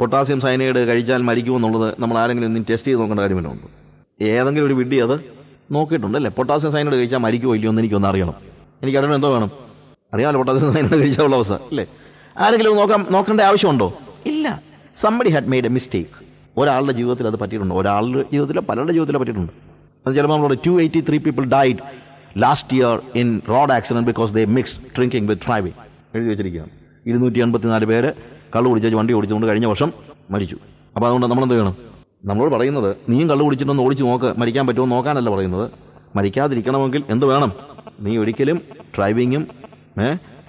Potassium cyanide കഴിച്ചാൽ മരിക്കുമെന്നുള്ളത് നമ്മൾ ആരെങ്കിലും ഒന്നും ടെസ്റ്റ് ചെയ്ത് നോക്കേണ്ട കാര്യമല്ലോ ഉണ്ട്? ഏതെങ്കിലും ഒരു വിഡ്ഢി അത് നോക്കിയിട്ടുണ്ട് അല്ലേ? പൊട്ടാസ്യം സയനൈഡ് കഴിച്ചാൽ മരിക്കുമോ ഇല്ലയോ എന്ന് എനിക്കൊന്ന് അറിയണം. എനിക്ക് അറിയണം എന്തോ വേണം. അറിയാമല്ലോ പൊട്ടാസ്യം സയനൈഡ് കഴിച്ചാലുള്ള അവസ്ഥ അല്ലേ? ആരെങ്കിലും നോക്കാം നോക്കേണ്ട ആവശ്യമുണ്ടോ? ഇല്ല. Somebody had made a mistake ഒരാളുടെ ജീവിതത്തിൽ അത് പറ്റിയിട്ടുണ്ട്. ഒരാളുടെ ജീവിതത്തിലോ പലരുടെ ജീവിതത്തിലോ പറ്റിയിട്ടുണ്ട്. അത് ചിലപ്പോൾ നമ്മളോട് two eighty three people died last year in road accident because they mix drinking with driving എഴുതി വെച്ചിരിക്കുകയാണ്. ഇരുന്നൂറ്റി എൺപത്തിനാല് പേര് കള്ളു കുടിച്ച് വണ്ടി ഓടിച്ചുകൊണ്ട് കഴിഞ്ഞ വർഷം മരിച്ചു. അപ്പോൾ അതുകൊണ്ട് നമ്മളെന്ത് ചെയ്യണം? നമ്മളോട് പറയുന്നത് നീയും കള്ളു കുടിച്ചിട്ടൊന്ന് ഓടിച്ച് നോക്ക് മരിക്കാൻ പറ്റുമോ നോക്കാനല്ല പറയുന്നത്. മരിക്കാതിരിക്കണമെങ്കിൽ എന്ത് വേണം? നീ ഒരിക്കലും ഡ്രൈവിങ്ങും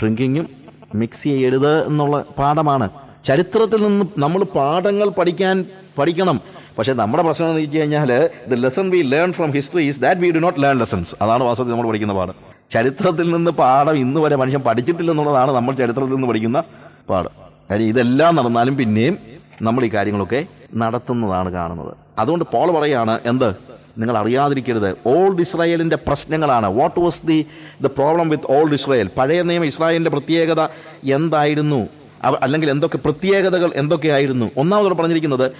ഡ്രിങ്കിങ്ങും മിക്സ് ചെയ്യരുത് എന്നുള്ള പാഠമാണ്. ചരിത്രത്തിൽ നിന്ന് നമ്മൾ പാഠങ്ങൾ പഠിക്കാൻ പഠിക്കണം. പക്ഷേ നമ്മുടെ പ്രശ്നം എന്ന് വെച്ച് കഴിഞ്ഞാൽ the lesson we learn from history is that we do not learn lessons അതാണ് വാസ്തവത്തിൽ നമ്മൾ പഠിക്കുന്ന പാഠം. ചരിത്രത്തിൽ നിന്ന് പാഠം ഇന്ന് വരെ മനുഷ്യൻ പഠിച്ചിട്ടില്ലെന്നുള്ളതാണ് നമ്മൾ ചരിത്രത്തിൽ നിന്ന് പഠിക്കുന്ന പാഠം. കാര്യം ഇതെല്ലാം നടന്നാലും പിന്നെയും നമ്മൾ ഈ കാര്യങ്ങളൊക്കെ നടത്തുന്നതാണ് കാണുന്നത്. അതുകൊണ്ട് പോൾ പറയാണ് എന്ത്? നിങ്ങൾ അറിയാതിരിക്കരുത്. ഓൾഡ് ഇസ്രായേലിന്റെ പ്രശ്നങ്ങളാണ്. What was the the problem with old Israel പഴയ നിയമ ഇസ്രായേലിന്റെ പ്രത്യേകത എന്തായിരുന്നു? അല്ലെങ്കിൽ എന്തൊക്കെ പ്രത്യേകതകൾ എന്തൊക്കെയായിരുന്നു ഒന്നാമതോടെ പറഞ്ഞിരിക്കുന്നത്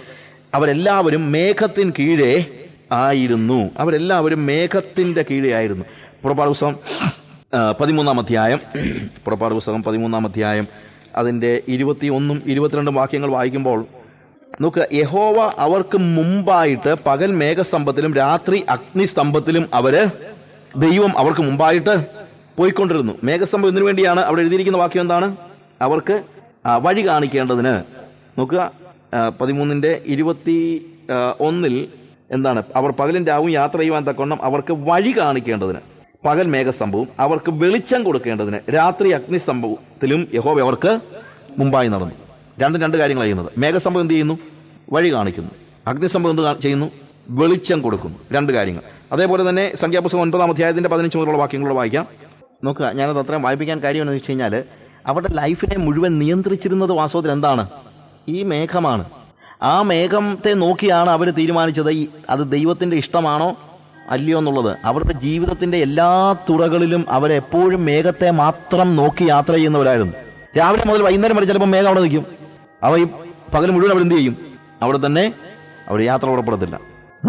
അവരെല്ലാവരും മേഘത്തിന് കീഴേ ആയിരുന്നു. അവരെല്ലാവരും മേഘത്തിന്റെ കീഴേ ആയിരുന്നു. പുറപ്പാട് പുസ്തകം പതിമൂന്നാം അധ്യായം പുറപ്പാട് പുസ്തകം പതിമൂന്നാം അധ്യായം അതിന്റെ ഇരുപത്തി ഒന്നും ഇരുപത്തിരണ്ടും വാക്യങ്ങൾ വായിക്കുമ്പോൾ നോക്കുക യഹോവ അവർക്ക് മുമ്പായിട്ട് പകൽ മേഘസ്തംഭത്തിലും രാത്രി അഗ്നിസ്തംഭത്തിലും അവർ ദൈവം അവർക്ക് മുമ്പായിട്ട് പോയിക്കൊണ്ടിരുന്നു. മേഘസ്തംഭം ഇതിനു വേണ്ടിയാണ് അവിടെ എഴുതിയിരിക്കുന്ന വാക്യം എന്താണ്? അവർക്ക് വഴി കാണിക്കേണ്ടതിന്. നോക്കുക പതിമൂന്നിന്റെ ഇരുപത്തി ഒന്നിൽ എന്താണ്? അവർ പകലും രാവും യാത്ര ചെയ്യുവാൻ തക്കവണ്ണം അവർക്ക് വഴി കാണിക്കേണ്ടതിന്. പകൽ മേഘസ്തംഭവും അവർക്ക് വെളിച്ചം കൊടുക്കേണ്ടതിന് രാത്രി അഗ്നിസ്തംഭത്തിലും യഹോബ അവർക്ക് മുമ്പായി നടന്നു. രണ്ടും രണ്ട് കാര്യങ്ങളാണ് ചെയ്യുന്നത്. മേഘസ്തംഭം എന്ത് ചെയ്യുന്നു? വഴി കാണിക്കുന്നു. അഗ്നിസ്തംഭം എന്ത് ചെയ്യുന്നു? വെളിച്ചം കൊടുക്കുന്നു. രണ്ട് കാര്യങ്ങൾ. അതേപോലെ തന്നെ സംഖ്യാപുസ്തകം ഒൻപതാം അധ്യായത്തിന്റെ പതിനഞ്ച് മുതലുള്ള വാക്യങ്ങളോട് വായിക്കാം. നോക്കുക ഞാനത് അത്രയും വായിപ്പിക്കാൻ കാര്യം എന്ന് വെച്ച് കഴിഞ്ഞാൽ അവരുടെ ലൈഫിനെ മുഴുവൻ നിയന്ത്രിച്ചിരുന്നത് വാസ്തവത്തിൽ എന്താണ്? ഈ മേഘമാണ്. ആ മേഘത്തെ നോക്കിയാണ് അവർ തീരുമാനിച്ചത് ഈ അത് ദൈവത്തിന്റെ ഇഷ്ടമാണോ അല്ലയോ എന്നുള്ളത്. അവരുടെ ജീവിതത്തിന്റെ എല്ലാ തുറകളിലും അവരെപ്പോഴും മേഘത്തെ മാത്രം നോക്കി യാത്ര ചെയ്യുന്നവരായിരുന്നു. രാവിലെ മുതൽ വൈകുന്നേരം വരെ ചിലപ്പോൾ മേഘം അവിടെ നിൽക്കും. അവ ഈ പകൽ മുഴുവൻ അവരെന്ത് ചെയ്യും? അവിടെ തന്നെ അവർ യാത്ര പുറപ്പെടത്തില്ല.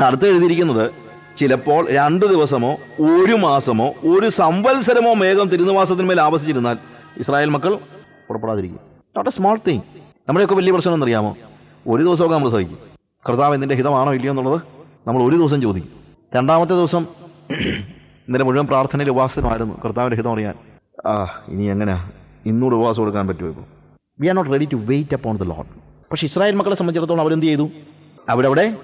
അടുത്ത് എഴുതിയിരിക്കുന്നത് ചിലപ്പോൾ രണ്ട് ദിവസമോ ഒരു മാസമോ ഒരു സംവത്സരമോ മേഘം തിരുനിവാസത്തിന്മേൽ ആവസിച്ചിരുന്നാൽ ഇസ്രായേൽ മക്കൾ പുറപ്പെടാതിരിക്കും. നോട്ട് എ സ്മോൾ തിങ് നമ്മുടെയൊക്കെ വലിയ പ്രശ്നം എന്നറിയാമോ ഒരു ദിവസമൊക്കെ നമ്മൾ സഹിക്കും. കർത്താവ് എന്തിന്റെ ഹിതമാണോ ഇല്ലയോ എന്നുള്ളത് നമ്മൾ ഒരു ദിവസം ചോദിക്കും. രണ്ടാമത്തെ ദിവസം ഇന്നലെ മുഴുവൻ പ്രാർത്ഥനയിൽ ഉപവാസമായിരുന്നു കർത്താവിന്റെ ഹിതം അറിയാൻ. ആ ഇനി എങ്ങനെയാ? ഇന്നൂടെ ഉപവാസം കൊടുക്കാൻ പറ്റുമോ ഇപ്പോൾ we are not ready to wait upon the Lord പക്ഷേ ഇസ്രായേൽ മക്കളെ സംബന്ധിച്ചിടത്തോളം അവരെന്ത് ചെയ്തു? അവരവിടെ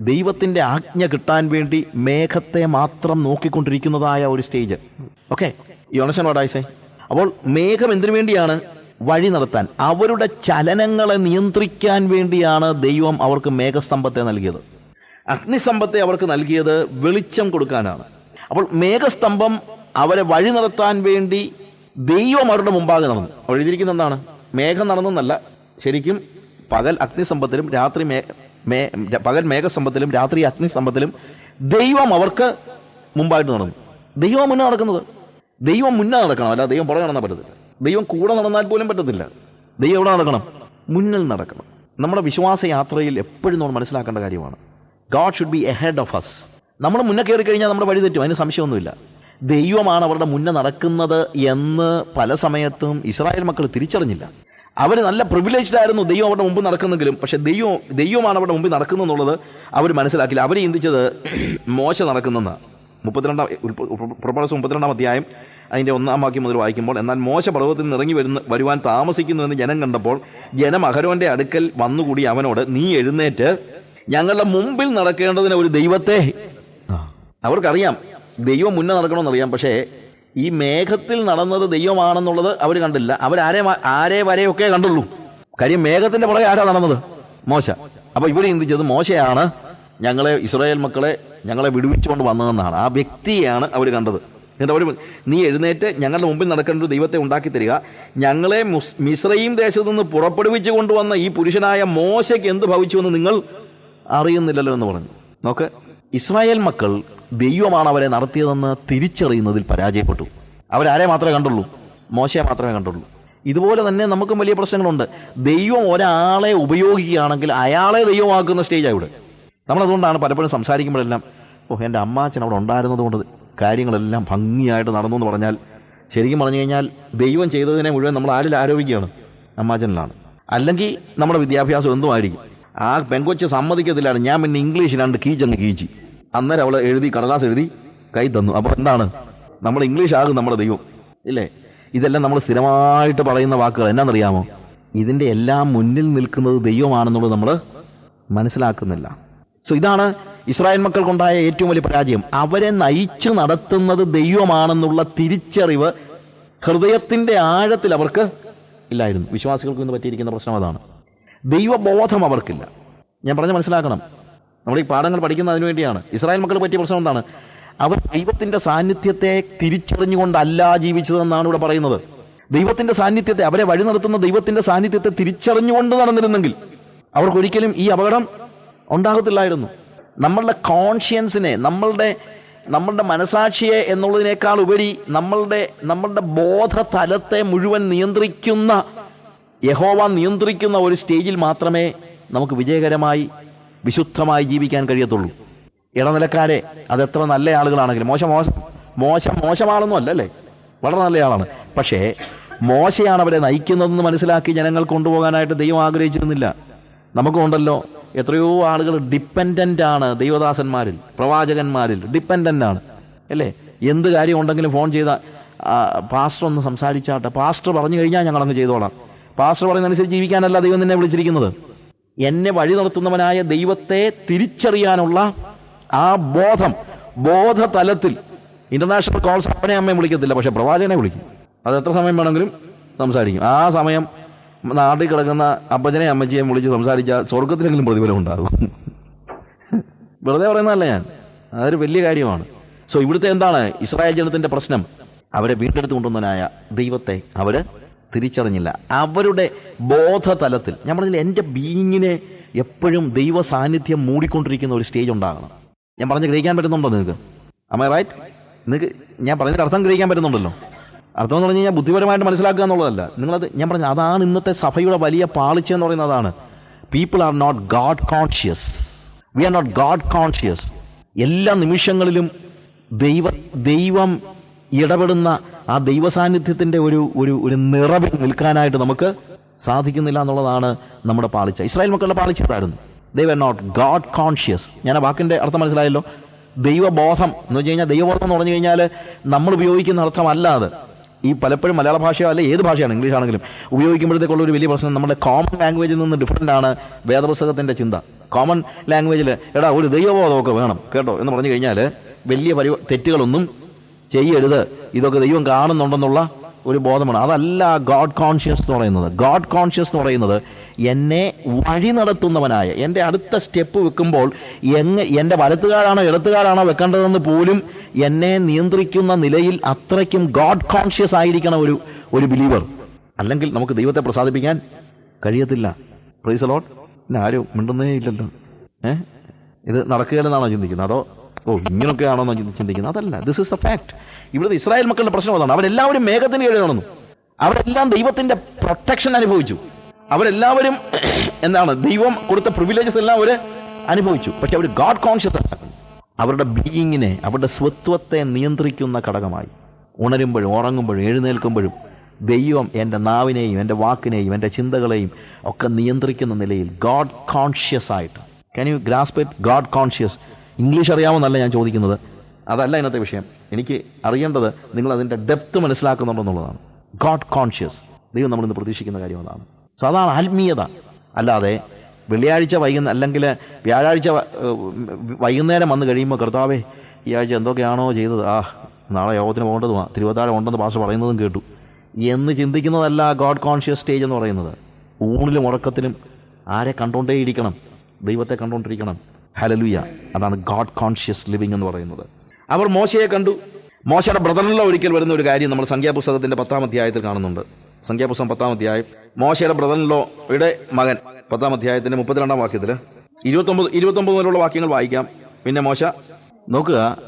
ദൈവത്തിന്റെ ആജ്ഞ കിട്ടാൻ വേണ്ടി മേഘത്തെ മാത്രം നോക്കിക്കൊണ്ടിരിക്കുന്നതായ ഒരു സ്റ്റേജ്. ഓക്കെ ഓണസൻ വാടായിസേ അപ്പോൾ മേഘം എന്തിനു വേണ്ടിയാണ്? വഴി നടത്താൻ. അവരുടെ ചലനങ്ങളെ നിയന്ത്രിക്കാൻ വേണ്ടിയാണ് ദൈവം അവർക്ക് മേഘസ്തംഭത്തെ നൽകിയത്. അഗ്നിസ്തംഭത്തെ അവർക്ക് നൽകിയത് വെളിച്ചം കൊടുക്കാനാണ്. അപ്പോൾ മേഘസ്തംഭം അവരെ വഴി നടത്താൻ വേണ്ടി ദൈവം അവരുടെ മുമ്പാകെ നടന്നു. എഴുതിയിരിക്കുന്ന എന്താണ്? മേഘം നടന്നെന്നല്ല ശരിക്കും പകൽ അഗ്നിസമ്പത്തിലും രാത്രി മേ പകൽ മേഘസമ്പത്തിലും രാത്രി അഗ്നിസമ്പത്തിലും ദൈവം അവർക്ക് മുമ്പായിട്ട് നടന്നു. ദൈവം മുന്നേ നടക്കുന്നത്. ദൈവം മുന്നേ നടക്കണം. അല്ല ദൈവം പുറകെ നടന്നാൽ പറ്റത്തില്ല. ദൈവം കൂടെ നടന്നാൽ പോലും പറ്റത്തില്ല. ദൈവം എവിടെ നടക്കണം? മുന്നിൽ നടക്കണം. നമ്മുടെ വിശ്വാസ യാത്രയിൽ എപ്പോഴും നമ്മൾ മനസ്സിലാക്കേണ്ട കാര്യമാണ്. God should be ahead of us നമ്മൾ മുന്നേ കയറി കഴിഞ്ഞാൽ നമ്മുടെ വഴി തെറ്റും. അതിന് സംശയമൊന്നുമില്ല. ദൈവമാണ് അവരുടെ മുന്നേ നടക്കുന്നത് എന്ന് പല സമയത്തും ഇസ്രായേൽ മക്കൾ തിരിച്ചറിഞ്ഞില്ല. അവർ നല്ല പ്രിവിലേജ്ഡ് ആയിരുന്നു ദൈവം അവരുടെ മുമ്പ് നടക്കുന്നെങ്കിലും പക്ഷേ ദൈവം ദൈവമാണ് അവരുടെ മുമ്പിൽ നടക്കുന്നതെന്നുള്ളത് അവർ മനസ്സിലാക്കില്ല. അവർ ചിന്തിച്ചത് മോശ നടക്കുന്നെന്ന്. മുപ്പത്തിരണ്ടാം പുറപ്പാടസം മുപ്പത്തിരണ്ടാം അധ്യായം അതിന്റെ ഒന്നാം വാക്യം മുതൽ വായിക്കുമ്പോൾ എന്നാൽ മോശ പർവതത്തിൽ നിന്ന് ഇറങ്ങി വരുന്ന വരുവാൻ താമസിക്കുന്നു എന്ന് ജനം കണ്ടപ്പോൾ ജനം അഹരോന്റെ അടുക്കൽ വന്നുകൂടി അവനോട് നീ എഴുന്നേറ്റ് ഞങ്ങളുടെ മുമ്പിൽ നടക്കേണ്ടതിന് ഒരു ദൈവത്തെ. അവർക്കറിയാം. ദൈവം മുന്നേ നടക്കണമെന്നറിയാം. പക്ഷേ ഈ മേഘത്തിൽ നടന്നത് ദൈവമാണെന്നുള്ളത് അവർ കണ്ടില്ല. അവരാരെ ആരെ വരെയൊക്കെ കണ്ടുള്ളൂ. കാര്യം മേഘത്തിന്റെ പുറകെ ആരാ നടന്നത്? മോശ. അപ്പൊ ഇവർ ചിന്തിച്ചത് മോശയാണ് ഞങ്ങളെ ഇസ്രായേൽ മക്കളെ ഞങ്ങളെ വിടുവിച്ചുകൊണ്ട് വന്നതെന്നാണ്. ആ വ്യക്തിയാണ് അവർ കണ്ടത്. എന്നിട്ട് അവർ നീ എഴുന്നേറ്റ് ഞങ്ങളുടെ മുമ്പിൽ നടക്കേണ്ട ഒരു ദൈവത്തെ ഉണ്ടാക്കി തരിക. ഞങ്ങളെ മിസ്രൈം ദേശത്ത് നിന്ന് പുറപ്പെടുവിച്ചു കൊണ്ടുവന്ന ഈ പുരുഷനായ മോശയ്ക്ക് എന്ത് ഭവിച്ചുവെന്ന് നിങ്ങൾ അറിയുന്നില്ലല്ലോ എന്ന് പറഞ്ഞു. നോക്ക് ഇസ്രായേൽ മക്കൾ ദൈവമാണ് അവരെ നടത്തിയതെന്ന് തിരിച്ചറിയുന്നതിൽ പരാജയപ്പെട്ടു. അവരാരെ മാത്രമേ കണ്ടുള്ളൂ മോശയെ മാത്രമേ കണ്ടുള്ളൂ. ഇതുപോലെ തന്നെ നമുക്കും വലിയ പ്രശ്നങ്ങളുണ്ട്. ദൈവം ഒരാളെ ഉപയോഗിക്കുകയാണെങ്കിൽ അയാളെ ദൈവമാക്കുന്ന സ്റ്റേജാണ് ഇവിടെ. നമ്മളതുകൊണ്ടാണ് പലപ്പോഴും സംസാരിക്കുമ്പോഴെല്ലാം ഓ എന്റെ അമ്മാച്ചൻ അവിടെ ഉണ്ടായിരുന്നത് കൊണ്ട് കാര്യങ്ങളെല്ലാം ഭംഗിയായിട്ട് നടന്നു എന്ന് പറഞ്ഞാൽ ശരിക്കും പറഞ്ഞു കഴിഞ്ഞാൽ ദൈവം ചെയ്തതിനെ മുഴുവൻ നമ്മൾ ആരിൽ ആരോപിക്കുകയാണ്? അമ്മാച്ചനിലാണ്. അല്ലെങ്കിൽ നമ്മുടെ വിദ്യാഭ്യാസം എന്തുമായിരിക്കും? ആ പെങ്കൊച്ച് സമ്മതിക്കത്തില്ലാണ് ഞാൻ പിന്നെ ഇംഗ്ലീഷ് രണ്ട് കീച്ചങ്ങ് കീച്ചി. അന്നേരം അവൾ എഴുതി കടലാസ് എഴുതി കൈ തന്നു. അപ്പോൾ എന്താണ്? നമ്മൾ ഇംഗ്ലീഷ് ആകും നമ്മുടെ ദൈവം. ഇല്ലേ? ഇതെല്ലാം നമ്മൾ സ്ഥിരമായിട്ട് പറയുന്ന വാക്കുകൾ എന്നാണെന്നറിയാമോ ഇതിന്റെ എല്ലാം മുന്നിൽ നിൽക്കുന്നത് ദൈവമാണെന്നുള്ളത് നമ്മൾ മനസ്സിലാക്കുന്നില്ല. സോ ഇതാണ് ഇസ്രായേൽ മക്കൾക്കുണ്ടായ ഏറ്റവും വലിയ പരാജയം. അവരെ നയിച്ചു നടത്തുന്നത് ദൈവമാണെന്നുള്ള തിരിച്ചറിവ് ഹൃദയത്തിന്റെ ആഴത്തിൽ അവർക്ക് ഇല്ലായിരുന്നു. വിശ്വാസികൾക്ക് ഇന്ന് പറ്റിയിരിക്കുന്ന പ്രശ്നം അതാണ്. ദൈവബോധം അവർക്കില്ല. ഞാൻ പറഞ്ഞ് മനസ്സിലാക്കണം. നമ്മൾ ഈ പാഠങ്ങൾ പഠിക്കുന്നത് അതിനു വേണ്ടിയാണ്. ഇസ്രായേൽ മക്കൾ പറ്റിയ പ്രശ്നം എന്താണ്? അവർ ദൈവത്തിന്റെ സാന്നിധ്യത്തെ തിരിച്ചറിഞ്ഞുകൊണ്ടല്ല ജീവിച്ചതെന്നാണ് ഇവിടെ പറയുന്നത്. ദൈവത്തിന്റെ സാന്നിധ്യത്തെ അവരെ വഴി നടത്തുന്ന ദൈവത്തിന്റെ സാന്നിധ്യത്തെ തിരിച്ചറിഞ്ഞുകൊണ്ട് നടന്നിരുന്നെങ്കിൽ അവർക്കൊരിക്കലും ഈ അപകടം ഉണ്ടാകത്തില്ലായിരുന്നു. നമ്മളുടെ കോൺഷ്യൻസിനെ നമ്മളുടെ നമ്മളുടെ മനസാക്ഷിയെ എന്നുള്ളതിനേക്കാൾ ഉപരി നമ്മളുടെ നമ്മളുടെ ബോധതലത്തെ മുഴുവൻ നിയന്ത്രിക്കുന്ന യഹോവ നിയന്ത്രിക്കുന്ന ഒരു സ്റ്റേജിൽ മാത്രമേ നമുക്ക് വിജയകരമായി വിശുദ്ധമായി ജീവിക്കാൻ കഴിയത്തുള്ളൂ. ഇടനിലക്കാരെ അതെത്ര നല്ല ആളുകളാണെങ്കിലും മോശം മോശം മോശം മോശമാണെന്നും അല്ലല്ലേ വളരെ നല്ല ആളാണ്. പക്ഷേ മോശയാണ് അവരെ നയിക്കുന്നതെന്ന് മനസ്സിലാക്കി ജനങ്ങൾ കൊണ്ടുപോകാനായിട്ട് ദൈവം ആഗ്രഹിച്ചിരുന്നില്ല. നമുക്കുണ്ടല്ലോ എത്രയോ ആളുകൾ ഡിപ്പെൻഡന്റ് ആണ് ദൈവദാസന്മാരിൽ പ്രവാചകന്മാരിൽ ഡിപ്പെൻഡന്റ് ആണ്. അല്ലേ? എന്ത് കാര്യം ഉണ്ടെങ്കിലും ഫോൺ ചെയ്ത പാസ്റ്റർ ഒന്ന് സംസാരിച്ചാട്ടെ. പാസ്റ്റർ പറഞ്ഞു കഴിഞ്ഞാൽ ഞങ്ങൾ അങ്ങ് ചെയ്തോളാം. പാസ്റ്റർ പറയുന്നതനുസരിച്ച് ജീവിക്കാനല്ല ദൈവം നിന്നെ വിളിച്ചിരിക്കുന്നത്. എന്നെ വഴി നടത്തുന്നവനായ ദൈവത്തെ തിരിച്ചറിയാനുള്ള ആ ബോധം ബോധതലത്തിൽ ഇന്റർനാഷണൽ കോൾസ് അപ്പനെ അമ്മയെ വിളിക്കത്തില്ല പക്ഷെ പ്രവാചകനെ വിളിക്കും. അത് എത്ര സമയം വേണമെങ്കിലും സംസാരിക്കും. ആ സമയം നാട്ടിൽ കിടക്കുന്ന അപ്പച്ചനെ അമ്മച്ചിയെ വിളിച്ച് സംസാരിച്ചാൽ സ്വർഗത്തിലെങ്കിലും പ്രതിഫലം ഉണ്ടാകും. വെറുതെ പറയുന്നതല്ല ഞാൻ. അതൊരു വലിയ കാര്യമാണ്. സോ ഇവിടുത്തെ എന്താണ് ഇസ്രായേൽ ജനത്തിന്റെ പ്രശ്നം? അവരെ വീണ്ടെടുത്ത് ദൈവത്തെ അവർ തിരിച്ചറിഞ്ഞില്ല. അവരുടെ ബോധതലത്തിൽ ഞാൻ പറഞ്ഞില്ല എന്റെ ബീയിങ്ങിനെ എപ്പോഴും ദൈവ സാന്നിധ്യം മൂടിക്കൊണ്ടിരിക്കുന്ന ഒരു സ്റ്റേജ് ഉണ്ടാകണം. ഞാൻ പറഞ്ഞ് ഗ്രഹിക്കാൻ പറ്റുന്നുണ്ടോ നിങ്ങൾക്ക്? അമ്മ റൈറ്റ് നിങ്ങൾക്ക് ഞാൻ പറഞ്ഞതിന്റെ അർത്ഥം ഗ്രഹിക്കാൻ പറ്റുന്നുണ്ടല്ലോ. അർത്ഥം എന്ന് പറഞ്ഞു കഴിഞ്ഞാൽ ബുദ്ധിപരമായിട്ട് മനസ്സിലാക്കുക എന്നുള്ളതല്ല. നിങ്ങളത് ഞാൻ പറഞ്ഞു അതാണ് ഇന്നത്തെ സഭയുടെ വലിയ പാളിച്ച എന്ന് പറയുന്നത് അതാണ്. People are not God conscious we are not God conscious എല്ലാ നിമിഷങ്ങളിലും ദൈവ ദൈവം ഇടപെടുന്ന ആ ദൈവ സാന്നിധ്യത്തിന്റെ ഒരു ഒരു ഒരു നിറവിൽ നിൽക്കാനായിട്ട് നമുക്ക് സാധിക്കുന്നില്ല എന്നുള്ളതാണ് നമ്മുടെ പാളിച്ച. ഇസ്രായേൽ മക്കളുടെ പാളിച്ചതായിരുന്നു ദൈവ നോട്ട് ഗാഡ് കോൺഷ്യസ് ഞാൻ ആ വാക്കിന്റെ അർത്ഥം മനസ്സിലായല്ലോ. ദൈവബോധം എന്ന് വെച്ച് കഴിഞ്ഞാൽ ദൈവബോധം എന്ന് പറഞ്ഞു കഴിഞ്ഞാൽ നമ്മൾ ഉപയോഗിക്കുന്ന അർത്ഥമല്ല അത് ഈ പലപ്പോഴും മലയാള ഭാഷയോ അല്ലെ ഏത് ഭാഷയാണ് ഇംഗ്ലീഷ് ആണെങ്കിലും ഉപയോഗിക്കുമ്പോഴത്തേക്കുള്ള ഒരു വലിയ പ്രശ്നം നമ്മുടെ കോമൺ ലാംഗ്വേജിൽ നിന്ന് ഡിഫറന്റ് ആണ് വേദപുസ്തകത്തിന്റെ ചിന്ത. കോമൺ ലാംഗ്വേജിൽ എടാ ഒരു ദൈവബോധമൊക്കെ വേണം കേട്ടോ എന്ന് പറഞ്ഞു കഴിഞ്ഞാൽ വലിയ പരി തെറ്റുകളൊന്നും ചെയ്യരുത്. ഇതൊക്കെ ദൈവം കാണുന്നുണ്ടെന്നുള്ള ഒരു ബോധമാണ്. അതല്ല ഗോഡ് കോൺഷ്യസ് എന്ന് പറയുന്നത്. ഗോഡ് കോൺഷ്യസ് എന്ന് പറയുന്നത് എന്നെ വഴി നടത്തുന്നവനായ എന്റെ അടുത്ത സ്റ്റെപ്പ് വെക്കുമ്പോൾ എങ്ങ എന്റെ വലത്തുകാരാണോ ഇടത്തുകാരാണോ വെക്കേണ്ടതെന്ന് പോലും എന്നെ നിയന്ത്രിക്കുന്ന നിലയിൽ അത്രയ്ക്കും ഗോഡ് കോൺഷ്യസ് ആയിരിക്കണം ഒരു ഒരു ബിലീവർ അല്ലെങ്കിൽ നമുക്ക് ദൈവത്തെ പ്രസാദിപ്പിക്കാൻ കഴിയത്തില്ല. പ്രൈസ് ലോട്ട് ആരും മിണ്ടുന്നേ ഇല്ലല്ലോ. ഏഹ് ഇത് നടക്കുകയില്ലെന്നാണോ ചിന്തിക്കുന്നത്? അതോ ഓ ഇങ്ങനെയൊക്കെയാണോ എന്ന് ചിന്തിക്കുന്നത്? അതല്ല ദിസ് ഇസ് ദ ഫാക്ട് ഇവിടുത്തെ ഇസ്രായേൽ മക്കളുടെ പ്രശ്നം അതാണ്. അവരെല്ലാവരും മേഘത്തിന് കീഴിൽ നടന്നു അവരെല്ലാം ദൈവത്തിന്റെ പ്രൊട്ടക്ഷൻ അനുഭവിച്ചു. അവരെല്ലാവരും എന്താണ് ദൈവം കൊടുത്ത പ്രിവിലേജസ് എല്ലാം അവർ അനുഭവിച്ചു. പക്ഷെ അവർ ഗാഡ് കോൺഷ്യസ് ആണ് അവരുടെ ബീയിങ്ങിനെ അവരുടെ സ്വത്വത്തെ നിയന്ത്രിക്കുന്ന ഘടകമായി. ഉണരുമ്പോഴും ഉറങ്ങുമ്പോഴും എഴുന്നേൽക്കുമ്പോഴും ദൈവം എന്റെ നാവിനെയും എന്റെ വാക്കിനെയും എന്റെ ചിന്തകളെയും ഒക്കെ നിയന്ത്രിക്കുന്ന നിലയിൽ ഗാഡ് കോൺഷ്യസ് ആയിട്ട് can you grasp it God conscious English അറിയാമെന്നല്ല ഞാൻ ചോദിക്കുന്നത്. അതല്ല ഇന്നത്തെ വിഷയം. എനിക്ക് അറിയേണ്ടത് നിങ്ങൾ അതിന്റെ ഡെപ്ത് മനസ്സിലാക്കുന്നുണ്ടെന്നുള്ളതാണ് ഗോഡ് കോൺഷ്യസ് ദൈവം നമ്മൾ ഇന്ന് പ്രതീക്ഷിക്കുന്ന കാര്യം അതാണ്. സോ അതാണ് ആത്മീയത. അല്ലാതെ വെള്ളിയാഴ്ച വൈകുന്ന അല്ലെങ്കിൽ വ്യാഴാഴ്ച വൈകുന്നേരം വന്ന് കഴിയുമ്പോൾ കർത്താവേ ഈ ആഴ്ച എന്തൊക്കെയാണോ ചെയ്തത്? ആ നാളെ യോഗത്തിന് പോകേണ്ടത് തിരുവത്താഴം ഉണ്ടെന്ന് പാസ് പറയുന്നതും കേട്ടു. എന്ന് ചിന്തിക്കുന്നതല്ല ഗോഡ് കോൺഷ്യസ് സ്റ്റേജ് എന്ന് പറയുന്നത്. ഊണിലും ഉറക്കത്തിലും ആരെ കണ്ടുകൊണ്ടേയിരിക്കണം. ദൈവത്തെ കണ്ടുകൊണ്ടിരിക്കണം. ഹലലുയ അതാണ് ഗാഡ് കോൺഷ്യസ് ലിവിങ് എന്ന് പറയുന്നത്. അവർ മോശയെ കണ്ടു. മോശയുടെ ബ്രദറിനുള്ള ഒരിക്കൽ വരുന്ന ഒരു കാര്യം നമ്മൾ സംഖ്യാപുസ്തകത്തിന്റെ പത്താം അധ്യായത്തിൽ കാണുന്നുണ്ട്. സംഖ്യാപുസ്തകം പത്താം അധ്യായം. മോശയുടെ ബ്രദറിലോയുടെ മകൻ പത്താം അധ്യായത്തിന്റെ മുപ്പത്തിരണ്ടാം വാക്യത്തിൽ ഇരുപത്തൊമ്പത് ഇരുപത്തൊമ്പത് മുതലുള്ള വാക്യങ്ങൾ വായിക്കാം. പിന്നെ മോശ നോക്കുക.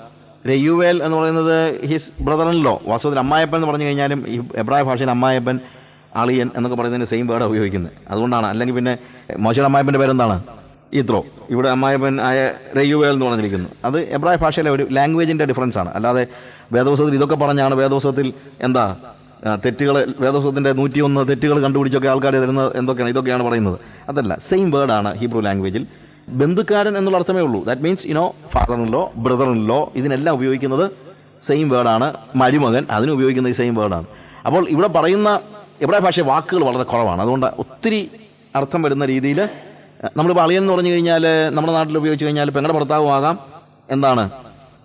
രയുവേൽ എന്ന് പറയുന്നത് ഹിസ് ബ്രദറിലോ വാസ്തവത്തിൽ അമ്മായപ്പൻ എന്ന് പറഞ്ഞു കഴിഞ്ഞാലും ഈ എബ്രായ ഭാഷയിൽ അമ്മായപ്പൻ അളിയൻ എന്നൊക്കെ പറയുന്നതിന് സെയിം വേർഡ് ഉപയോഗിക്കുന്നത്. അതുകൊണ്ടാണ്. അല്ലെങ്കിൽ പിന്നെ മോശയുടെ അമ്മായപ്പന്റെ പേരെന്താണ്? ഇത്രോ ഇവിടെ അമ്മായപ്പൻ ആയ റെയ്യുവേൽ എന്ന് പറഞ്ഞിരിക്കുന്നു. അത് എബ്രായ ഭാഷയിലെ ഒരു ലാംഗ്വേജിന്റെ ഡിഫറൻസ് ആണ്. അല്ലാതെ വേദപുസ്തകത്തിൽ ഇതൊക്കെ പറഞ്ഞാണ് വേദപുസ്തകത്തിൽ എന്താ തെറ്റുകൾ വേദപുസ്തകത്തിന്റെ നൂറ്റിയൊന്ന് തെറ്റുകൾ കണ്ടുപിടിച്ചൊക്കെ ആൾക്കാർ തരുന്ന എന്തൊക്കെയാണ് ഇതൊക്കെയാണ് പറയുന്നത്. അതല്ല സെയിം വേർഡാണ് ഹീബ്രു ലാംഗ്വേജിൽ ബന്ധുക്കാരൻ എന്നുള്ള അർത്ഥമേ ഉള്ളൂ. ദാറ്റ് മീൻസ് യുനോ ഫാദറിനിലോ ബ്രദറിനിലോ ഇതിനെല്ലാം ഉപയോഗിക്കുന്നത് സെയിം വേർഡാണ് മരുമകൻ അതിന് ഉപയോഗിക്കുന്നത് ഈ സെയിം വേർഡാണ് അപ്പോൾ ഇവിടെ പറയുന്ന ഇവിടെ ഭാഷ വാക്കുകൾ വളരെ കുറവാണ്. അതുകൊണ്ട് ഒത്തിരി അർത്ഥം വരുന്ന രീതിയിൽ നമ്മളിപ്പോൾ അളിയൻ എന്ന് പറഞ്ഞു കഴിഞ്ഞാൽ നമ്മുടെ നാട്ടിൽ ഉപയോഗിച്ച് കഴിഞ്ഞാൽ പെങ്ങളുടെ ഭർത്താവുമാകാം എന്താണ്?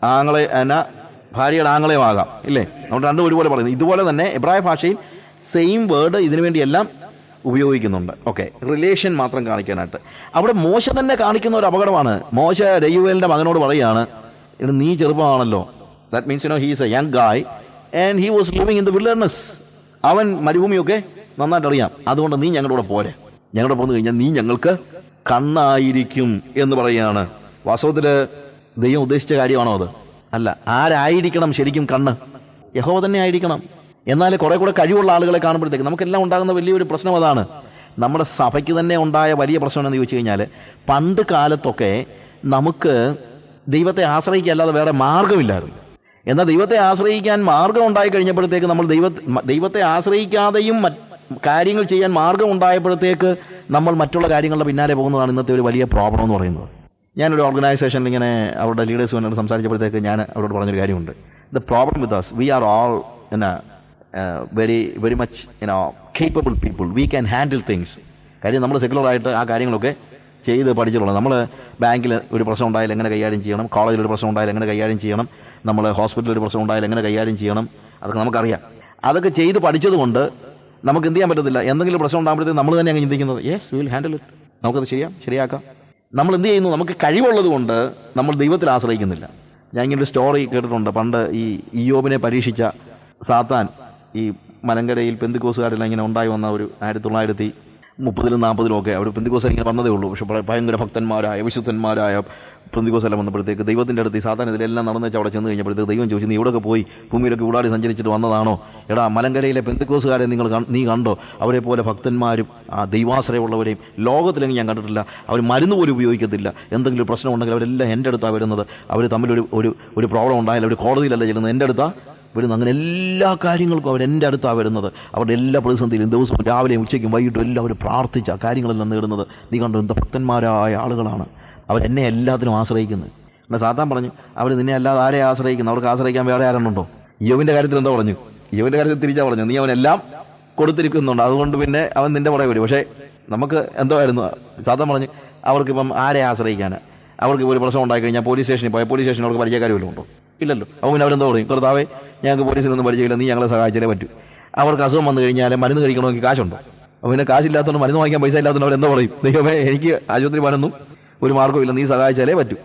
ആങ്ങളെ എന്നാ ഭാര്യയുടെ ആങ്ങളെയുമാകാം ഇല്ലേ? നമ്മൾ രണ്ടും ഒരുപോലെ പറയുന്നത് ഇതുപോലെ തന്നെ എബ്രായ ഭാഷയിൽ സെയിം വേർഡ് ഇതിനു വേണ്ടിയെല്ലാം ഉപയോഗിക്കുന്നുണ്ട്. ഓക്കെ റിലേഷൻ മാത്രം കാണിക്കാനായിട്ട്. അവിടെ മോശ തന്നെ കാണിക്കുന്ന ഒരു അപകടമാണ്. മോശ രയുവേലിന്റെ മകനോട് പറയുകയാണ് എടാ നീ ചെറുപ്പമാണല്ലോ. That means you know he's a young guy and he was living in the wilderness അവൻ മരുഭൂമിയൊക്കെ നന്നായിട്ട് അറിയാം അതുകൊണ്ട് നീ ഞങ്ങളുടെ കൂടെ പോരെ. ഞങ്ങളുടെ പോന്നു കഴിഞ്ഞാൽ നീ ഞങ്ങൾക്ക് കണ്ണായിരിക്കും എന്ന് പറയുകയാണ്. വാസ്തവത്തിൽ ദൈവം ഉദ്ദേശിച്ച കാര്യമാണോ അത്? അല്ല ആരായിരിക്കണം ശരിക്കും കണ്ണ്? യഹോവ തന്നെ ആയിരിക്കണം. എന്നാൽ കുറെ കൂടെ കഴിവുള്ള ആളുകളെ കാണുമ്പോഴത്തേക്ക് നമുക്കെല്ലാം ഉണ്ടാകുന്ന വലിയൊരു പ്രശ്നം അതാണ്. നമ്മുടെ സഭയ്ക്ക് തന്നെ ഉണ്ടായ വലിയ പ്രശ്നം എന്ന് ചോദിച്ചു കഴിഞ്ഞാൽ പണ്ട് കാലത്തൊക്കെ നമുക്ക് ദൈവത്തെ ആശ്രയിക്കല്ലാതെ വേറെ മാർഗമില്ലായിരുന്നു. എന്നാൽ ദൈവത്തെ ആശ്രയിക്കാൻ മാർഗം ഉണ്ടായി കഴിഞ്ഞപ്പോഴത്തേക്ക് നമ്മൾ ദൈവ ദൈവത്തെ ആശ്രയിക്കാതെയും കാര്യങ്ങൾ ചെയ്യാൻ മാർഗം ഉണ്ടായപ്പോഴത്തേക്ക് നമ്മൾ മറ്റുള്ള കാര്യങ്ങളുടെ പിന്നാലെ പോകുന്നതാണ് ഇന്നത്തെ ഒരു വലിയ പ്രോബ്ലം എന്ന് പറയുന്നത്. ഞാനൊരു ഓർഗനൈസേഷനിൽ ഇങ്ങനെ അവരുടെ ലീഡേഴ്സ് വന്നിട്ട് സംസാരിച്ചപ്പോഴത്തേക്ക് ഞാൻ അവരോട് പറഞ്ഞൊരു കാര്യമുണ്ട്. The problem with us we are all എന്ന very very much you know capable people we can handle things കാര്യം നമ്മൾ സെക്യുലറായിട്ട് ആ കാര്യങ്ങളൊക്കെ ചെയ്ത് പഠിച്ചിട്ടുള്ളത്. നമ്മൾ ബാങ്കിൽ ഒരു പ്രശ്നം ഉണ്ടായാൽ എങ്ങനെ കൈകാര്യം ചെയ്യണം? കോളേജിൽ ഒരു പ്രശ്നം ഉണ്ടായാൽ എങ്ങനെ കൈകാര്യം ചെയ്യണം? നമ്മൾ ഹോസ്പിറ്റലിൽ ഒരു പ്രശ്നം ഉണ്ടായാൽ എങ്ങനെ കൈകാര്യം ചെയ്യണം? അതൊക്കെ നമുക്കറിയാം. അതൊക്കെ ചെയ്ത് പഠിച്ചത് കൊണ്ട് നമുക്ക് എന്ത് ചെയ്യാൻ പറ്റത്തില്ല? എന്തെങ്കിലും പ്രശ്നം ഉണ്ടാകുമ്പോഴത്തേക്ക് നമ്മൾ തന്നെ അങ്ങ് ചിന്തിക്കുന്നത് യെസ് വിൽ ഹാൻഡിൽ ഇറ്റ് നമുക്കത് ശരിയാ ശരിയാക്കാം. നമ്മൾ എന്ത് ചെയ്യുന്നു? നമുക്ക് കഴിവുള്ളത് കൊണ്ട് നമ്മൾ ദൈവത്തിൽ ആശ്രയിക്കുന്നില്ല. ഞാൻ ഇങ്ങനെ ഒരു സ്റ്റോറി കേട്ടിട്ടുണ്ട്. പണ്ട് ഈ ഇയോബിനെ പരീക്ഷിച്ച സാത്താൻ ഈ മലങ്കരയിൽ പെന്തിക്കോസുകാരെല്ലാം ഇങ്ങനെ ഉണ്ടായി വന്ന ഒരു ആയിരത്തി തൊള്ളായിരത്തി മുപ്പതിലും നാൽപ്പതിലും ഒക്കെ. അവർ പെന്തിക്കോസ് ഇങ്ങനെ വന്നതേ ഉള്ളൂ. പക്ഷെ ഭയ- ഭയങ്കര ഭക്തന്മാരായ വിശുദ്ധന്മാരായ പെന്തിക്കോസെല്ലാം വന്നപ്പോഴത്തേക്ക് ദൈവത്തിന്റെ അടുത്ത് ഈ സാധാരണ ഇതിലെല്ലാം നടന്നു വെച്ചാൽ അവിടെ ചെന്ന് കഴിഞ്ഞപ്പോഴത്തേക്ക് ദൈവം ചോദിച്ചു നീ ഇവിടെയൊക്കെ പോയി ഭൂമിയിലൊക്കെ ഊടാടി സഞ്ചരിച്ചിട്ട് വന്നതാണോ? എടാ മലങ്കരയിലെ ബന്ധുക്കോസുകാരെ നിങ്ങൾ നീ കണ്ടോ? അവരെ പോലെ ഭക്തന്മാരും ആ ദൈവാശ്രയമുള്ളവരെയും ലോകത്തിലെങ്കിൽ ഞാൻ കണ്ടിട്ടില്ല. അവർ മരുന്ന് പോലും ഉപയോഗിക്കത്തില്ല. എന്തെങ്കിലും പ്രശ്നം ഉണ്ടെങ്കിൽ അവരെല്ലാം എന്റെ അടുത്താണ് വരുന്നത്. അവർ തമ്മിലൊരു ഒരു ഒരു പ്രോബ്ലം ഉണ്ടായാലും അവർ കോടതിയിലല്ല ചെല്ലുന്നത്. എന്റെ അടുത്താണ് വരുന്നത്. അങ്ങനെ എല്ലാ കാര്യങ്ങൾക്കും അവർ എന്റെ അടുത്താണ് വരുന്നത്. അവരുടെ എല്ലാ പ്രതിസന്ധിയിലും ദിവസവും രാവിലെയും ഉച്ചയ്ക്കും വൈകിട്ടും എല്ലാം അവർ പ്രാർത്ഥിച്ച കാര്യങ്ങളെല്ലാം നേടുന്നത്. നീ കണ്ടു എന്താ ഭക്തന്മാരായ ആളുകളാണ്. അവരെന്നെ എല്ലാത്തിനും ആശ്രയിക്കുന്നത് എന്നാൽ സാത്താൻ പറഞ്ഞു അവർ നിന്നെ അല്ലാതെ ആരെ ആശ്രയിക്കുന്നു? അവർക്ക് ആശ്രയിക്കാൻ വേറെ ആരെണ്ണുണ്ടോ യോവിന്റെ കാര്യത്തിൽ എന്താ പറഞ്ഞു? യോവിന്റെ കാര്യത്തിൽ തിരിച്ചാ പറഞ്ഞു നീ അവനെല്ലാം കൊടുത്തിരിക്കുന്നുണ്ട്. അതുകൊണ്ട് പിന്നെ അവൻ നിന്റെ പുറകെ വരും. പക്ഷേ നമുക്ക് എന്തോ ആയിരുന്നു സാത്താൻ പറഞ്ഞു അവർക്കിപ്പം ആരെ ആശ്രയിക്കാൻ അവർക്ക് ഒരു പ്രശ്നം ഉണ്ടായി കഴിഞ്ഞാൽ പോലീസ് സ്റ്റേഷനിൽ പോയാൽ പോലീസ് സ്റ്റേഷനിൽ അവർക്ക് പരിചയക്കാരും വല്ലതും ഉണ്ടോ? ഇല്ലല്ലോ. അപ്പോൾ പിന്നെ അവരെന്തോ പറയും കർത്താവേ ഞങ്ങൾക്ക് പോലീസിൽ നിന്ന് പരിചയമില്ല നീ ഞങ്ങളെ സഹായിച്ചാലേ പറ്റൂ. അവർക്ക് അസുഖം വന്നു കഴിഞ്ഞാൽ മരുന്ന് കഴിക്കണമെങ്കിൽ കാശുണ്ടോ? അപ്പോൾ പിന്നെ കാശില്ലാത്തതുകൊണ്ട് മരുന്ന് വാങ്ങിക്കാൻ പൈസ ഇല്ലാത്തതുകൊണ്ട് അവരെന്തോ പറയും എനിക്ക് ആശുപത്രി പോകാനൊന്നും ഒരു മാർഗമില്ല നീ സഹായിച്ചാലേ പറ്റൂ.